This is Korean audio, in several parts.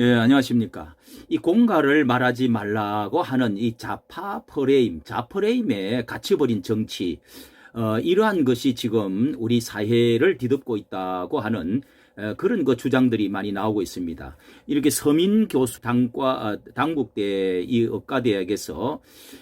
예, 안녕하십니까. 이 공가를 말하지 말라고 하는 이 좌파 프레임, 좌프레임에 갇혀버린 정치, 어, 이러한 것이 지금 우리 사회를 뒤덮고 있다고 하는 어, 그런 그 주장들이 많이 나오고 있습니다. 이렇게 서민 교수 당과 어, 당국대 이 의과대학에서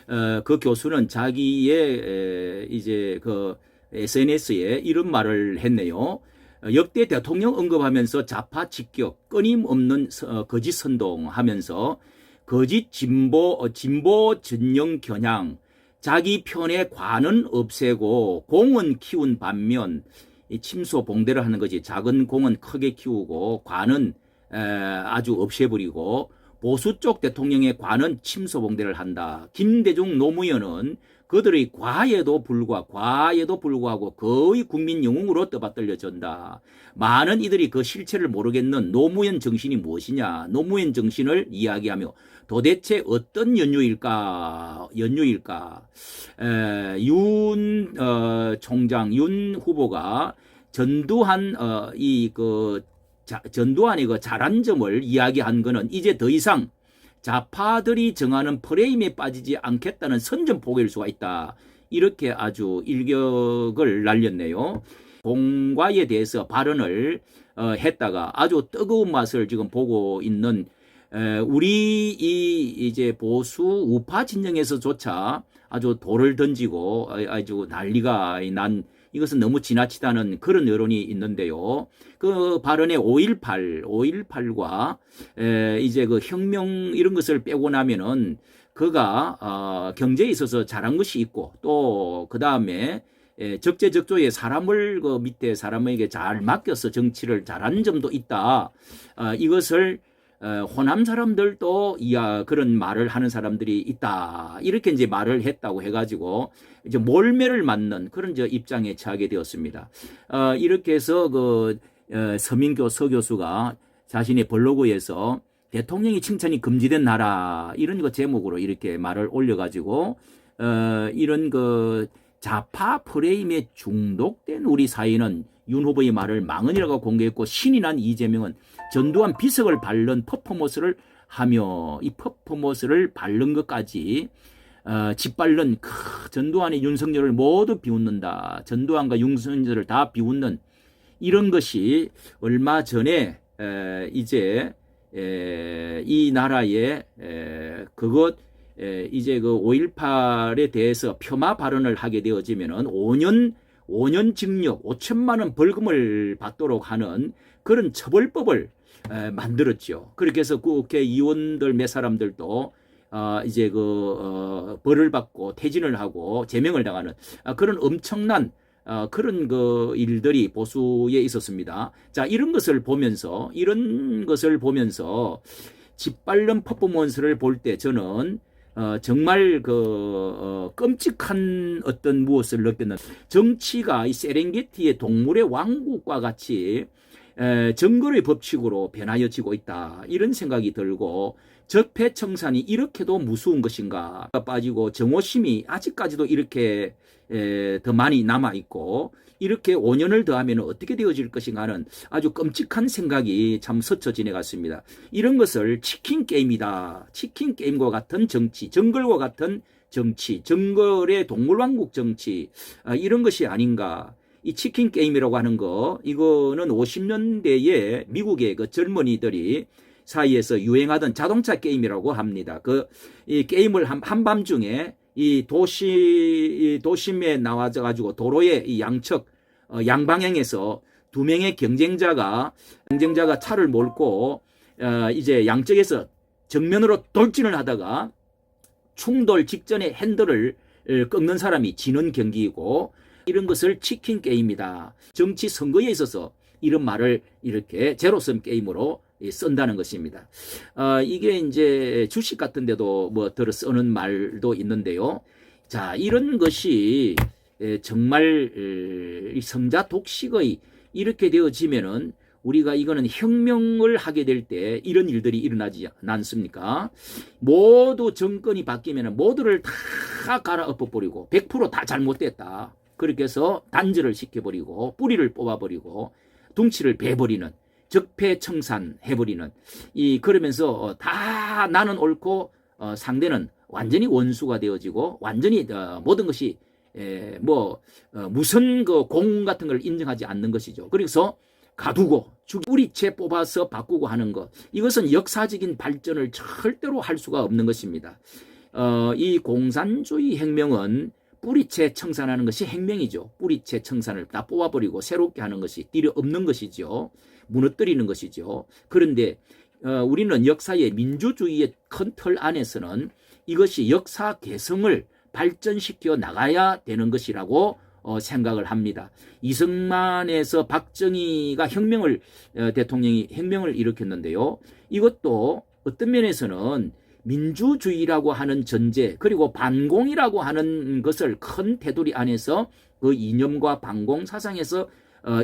어, 그 교수는 자기의 에, 이제 그 SNS에 이런 말을 했네요. 어, 역대 대통령 언급하면서 좌파 직격 끊임없는 서- 어, 거짓 선동하면서 거짓 진보 어, 진보 전형 겨냥 자기 편의 관은 없애고 공은 키운 반면 이 침소 봉대를 하는 거지 작은 공은 크게 키우고 관은 에, 아주 없애버리고 보수 쪽 대통령의 관은 침소 봉대를 한다. 김대중 노무현은 그들의 과에도 불과 과에도 불구하고 거의 국민 영웅으로 떠받들려진다. 많은 이들이 그 실체를 모르겠는 노무현 정신이 무엇이냐? 노무현 정신을 이야기하며 도대체 어떤 연유일까? 연유일까? 에, 윤 어, 총장, 윤 후보가 전두환 어, 이그 전두환의 그 잘한 점을 이야기한 거는 이제 더 이상 좌파들이 정하는 프레임에 빠지지 않겠다는 선전 포기일 수가 있다. 이렇게 아주 일격을 날렸네요. 공과에 대해서 발언을 어, 했다가 아주 뜨거운 맛을 지금 보고 있는 에, 우리 이 이제 보수 우파 진영에서조차 아주 돌을 던지고 아- 아주 난리가 난 이것은 너무 지나치다는 그런 여론이 있는데요. 그 발언의 5.18, 5.18과 에, 이제 그 혁명 이런 것을 빼고 나면은 그가 어, 경제에 있어서 잘한 것이 있고 또 그 다음에 적재적조에 사람을 그 밑에 사람에게 잘 맡겨서 정치를 잘하는 점도 있다. 어, 이것을 어, 호남 사람들도 이야 그런 말을 하는 사람들이 있다. 이렇게 이제 말을 했다고 해가지고 이제 몰매를 맞는 그런 저 입장에 처하게 되었습니다. 어, 이렇게 해서 그 어, 서민교 서 교수가 자신의 블로그에서 대통령이 칭찬이 금지된 나라 이런 거 제목으로 이렇게 말을 올려가지고 어, 이런 그 좌파 프레임에 중독된 우리 사회는 윤 후보의 말을 망언이라고 공개했고 신이 난 이재명은 전두환 비석을 바른 퍼포먼스를 하며 이 퍼포먼스를 바른 것까지 어, 짓밟는 크, 전두환의 윤석열을 모두 비웃는다. 전두환과 윤석열을 다 비웃는 이런 것이 얼마 전에 에, 이제 에, 이 나라의 에, 그것 에, 이제 그 5.18에 대해서 폄하 발언을 하게 되어지면은 5년 5년 징역 5천만 원 벌금을 받도록 하는 그런 처벌법을 에, 만들었죠. 그렇게 해서 국회 의원들 몇 사람들도 어, 이제 그 어, 벌을 받고 퇴진을 하고 제명을 당하는 아, 그런 엄청난 어, 그런 그 일들이 보수에 있었습니다. 자, 이런 것을 보면서, 이런 것을 보면서, 짓밟는 퍼포먼스를 볼 때 저는, 어, 정말 그, 어, 끔찍한 어떤 무엇을 느꼈는, 정치가 이 세렝게티의 동물의 왕국과 같이, 에, 정글의 법칙으로 변하여지고 있다. 이런 생각이 들고, 적폐청산이 이렇게도 무서운 것인가 빠지고 정오심이 아직까지도 이렇게 에, 더 많이 남아 있고 이렇게 5년을 더하면 어떻게 되어질 것인가 하는 아주 끔찍한 생각이 참 스쳐 지내갔습니다. 이런 것을 치킨 게임이다. 치킨 게임과 같은 정치, 정글과 같은 정치, 정글의 동물왕국 정치 아, 이런 것이 아닌가. 이 치킨 게임이라고 하는 거 이거는 50년대에 미국의 그 젊은이들이 사이에서 유행하던 자동차 게임이라고 합니다. 그 이 게임을 한, 한밤중에 이 도시 이 도심에 나와져 가지고 도로의 이 양측 어, 양방향에서 두 명의 경쟁자가 경쟁자가 차를 몰고 어, 이제 양쪽에서 정면으로 돌진을 하다가 충돌 직전에 핸들을 어, 꺾는 사람이 지는 경기이고 이런 것을 치킨 게임이다. 정치 선거에 있어서 이런 말을 이렇게 제로섬 게임으로 이 쓴다는 것입니다. 어, 이게 이제 주식 같은 데도 뭐 들어 쓰는 말도 있는데요. 자, 이런 것이 에, 정말 성자 독식의 이렇게 되어지면은 우리가 이거는 혁명을 하게 될 때 이런 일들이 일어나지 않습니까? 모두 정권이 바뀌면 모두를 다 갈아엎어버리고 100%다 잘못됐다. 그렇게 해서 단절을 시켜버리고 뿌리를 뽑아버리고 둥치를 베버리는 적폐청산 해버리는 이 그러면서 어, 다 나는 옳고 어, 상대는 완전히 원수가 되어지고 완전히 어, 모든 것이 에, 뭐 어, 무슨 그 공 같은 걸 인정하지 않는 것이죠. 그래서 가두고 죽 뿌리채 뽑아서 바꾸고 하는 것 이것은 역사적인 발전을 절대로 할 수가 없는 것입니다. 어, 이 공산주의 혁명은 뿌리채 청산하는 것이 혁명이죠. 뿌리채 청산을 다 뽑아버리고 새롭게 하는 것이 띠려 없는 것이죠. 무너뜨리는 것이죠. 그런데 어, 우리는 역사의 민주주의의 큰 틀 안에서는 이것이 역사 개성을 발전시켜 나가야 되는 것이라고 어, 생각을 합니다. 이승만에서 박정희가 혁명을 어, 대통령이 혁명을 일으켰는데요. 이것도 어떤 면에서는 민주주의라고 하는 전제 그리고 반공이라고 하는 것을 큰 테두리 안에서 그 이념과 반공 사상에서 어,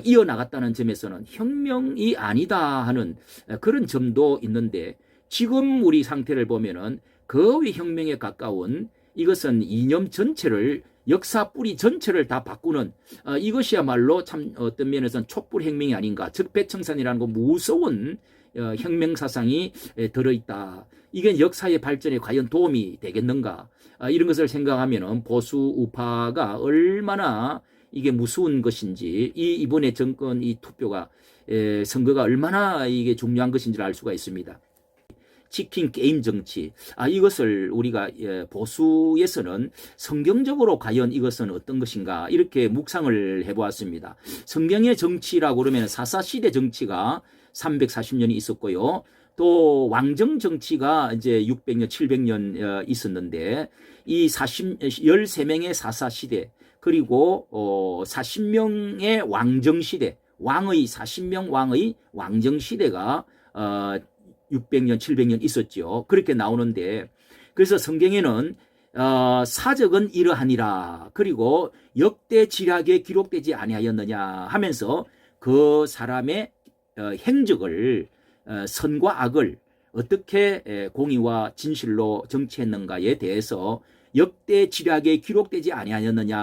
이어나갔다는 점에서는 혁명이 아니다 하는 어, 그런 점도 있는데 지금 우리 상태를 보면은 거의 혁명에 가까운 이것은 이념 전체를 역사 뿌리 전체를 다 바꾸는 어, 이것이야말로 참 어떤 면에서는 촛불 혁명이 아닌가 적폐청산이라는 거 무서운 어, 혁명 사상이 에, 들어있다. 이게 역사의 발전에 과연 도움이 되겠는가? 아, 이런 것을 생각하면은 보수 우파가 얼마나 이게 무서운 것인지 이 이번에 정권 이 투표가 에, 선거가 얼마나 이게 중요한 것인지를 알 수가 있습니다. 치킨 게임 정치. 아, 이것을 우리가 예, 보수에서는 성경적으로 과연 이것은 어떤 것인가 이렇게 묵상을 해보았습니다. 성경의 정치라고 그러면 사사 시대 정치가 340년이 있었고요. 또 왕정 정치가 이제 600년, 700년 어, 있었는데 이 40, 13명의 사사 시대 그리고 어, 40명의 왕정 시대 왕의 40명 왕의 왕정 시대가 어, 600년, 700년 있었죠. 그렇게 나오는데 그래서 성경에는 어, 사적은 이러하니라. 그리고 역대 지략에 기록되지 아니하였느냐 하면서 그 사람의 어, 행적을 어, 선과 악을 어떻게 에, 공의와 진실로 정치했는가에 대해서 역대 지략에 기록되지 아니하였느냐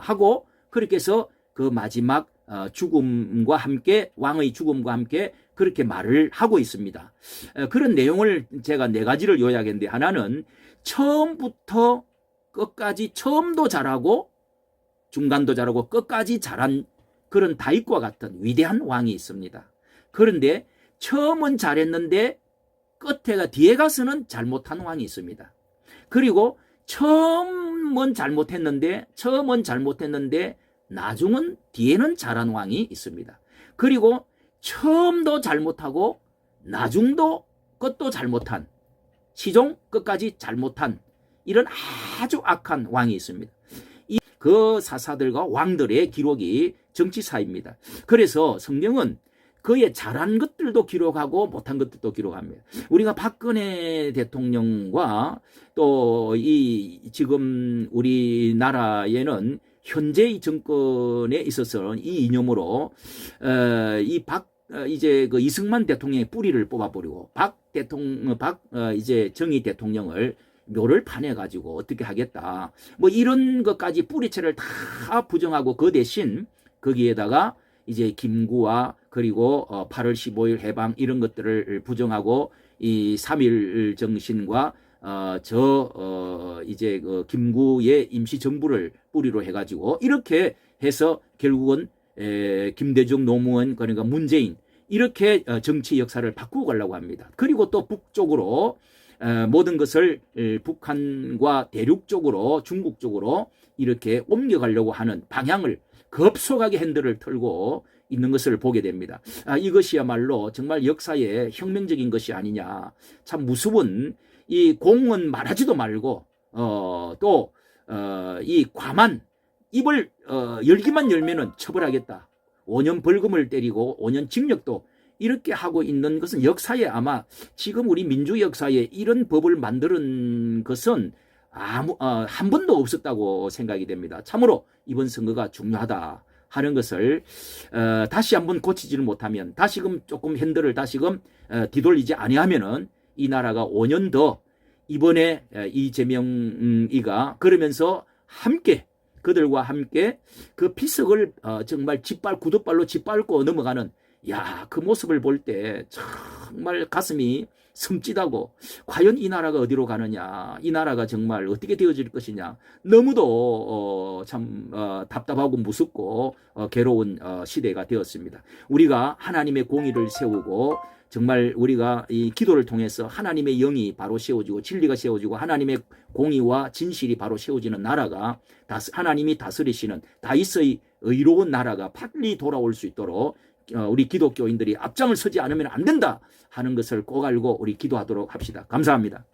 하고 그렇게 해서 그 마지막 어, 죽음과 함께 왕의 죽음과 함께 그렇게 말을 하고 있습니다. 어, 그런 내용을 제가 네 가지를 요약했는데 하나는 처음부터 끝까지 처음도 잘하고 중간도 잘하고 끝까지 잘한 그런 다윗과 같은 위대한 왕이 있습니다. 그런데 처음은 잘했는데 끝에가 뒤에 가서는 잘못한 왕이 있습니다. 그리고 처음은 잘못했는데 처음은 잘못했는데 나중은 뒤에는 잘한 왕이 있습니다. 그리고 처음도 잘못하고 나중도 끝도 잘못한 시종 끝까지 잘못한 이런 아주 악한 왕이 있습니다. 이그 사사들과 왕들의 기록이 정치사입니다. 그래서 성경은 그의 잘한 것들도 기록하고 못한 것들도 기록합니다. 우리가 박근혜 대통령과 또 이 지금 우리나라에는 현재 이 정권에 있어서는 이 이념으로 어, 이박 어, 이제 그 이승만 대통령의 뿌리를 뽑아버리고 박 대통령 박 어, 이제 정의 대통령을 묘를 파내 가지고 어떻게 하겠다 뭐 이런 것까지 뿌리채를 다 부정하고 그 대신 거기에다가 이제 김구와 그리고 어 8월 15일 해방 이런 것들을 부정하고 이 3일 정신과 어 저 어 이제 그 김구의 임시 정부를 뿌리로 해 가지고 이렇게 해서 결국은 에 김대중 노무현 그러니까 문재인 이렇게 어, 정치 역사를 바꾸고 가려고 합니다. 그리고 또 북쪽으로 어, 모든 것을 북한과 대륙 쪽으로 중국 쪽으로 이렇게 옮겨가려고 하는 방향을 급속하게 핸들을 털고 있는 것을 보게 됩니다. 아, 이것이야말로 정말 역사의 혁명적인 것이 아니냐. 참 무서운 이 공은 말하지도 말고 어, 또 어, 이 과만 입을 어, 열기만 열면은 처벌하겠다. 5년 벌금을 때리고 5년 징역도 이렇게 하고 있는 것은 역사에 아마 지금 우리 민주 역사에 이런 법을 만드는 것은 아무 어, 한 번도 없었다고 생각이 됩니다. 참으로 이번 선거가 중요하다 하는 것을 어, 다시 한번 고치지를 못하면 다시금 조금 핸들을 다시금 어, 뒤돌리지 아니하면은 이 나라가 5년 더 이번에 어, 이재명이가 그러면서 함께 그들과 함께 그 피석을 어, 정말 짓발 구두발로 짓밟고 넘어가는 야, 그 모습을 볼 때 정말 가슴이 섬찟하고 과연 이 나라가 어디로 가느냐, 이 나라가 정말 어떻게 되어질 것이냐, 너무도 어, 참 어, 답답하고 무섭고 어, 괴로운 어, 시대가 되었습니다. 우리가 하나님의 공의를 세우고 정말 우리가 이 기도를 통해서 하나님의 영이 바로 세워지고 진리가 세워지고 하나님의 공의와 진실이 바로 세워지는 나라가 하나님이 다스리시는 다윗의 의로운 나라가 빨리 돌아올 수 있도록 어, 우리 기독교인들이 앞장을 서지 않으면 안 된다 하는 것을 꼭 알고 우리 기도하도록 합시다. 감사합니다.